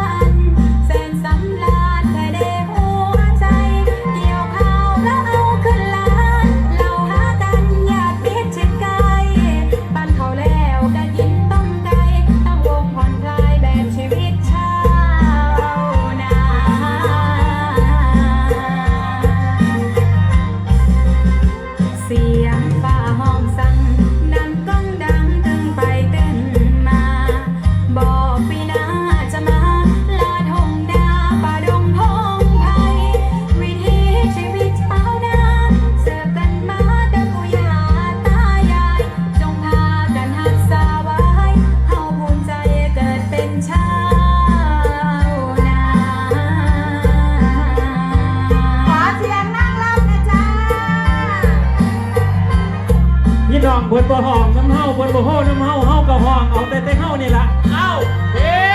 pamalaan. เบิดบ่ห้องน้ำเฮาเบิดบ่องน้ำเฮาเฮาก็ห้องเอาแต่แต่เฮานี่ล่ะเอาเฮ้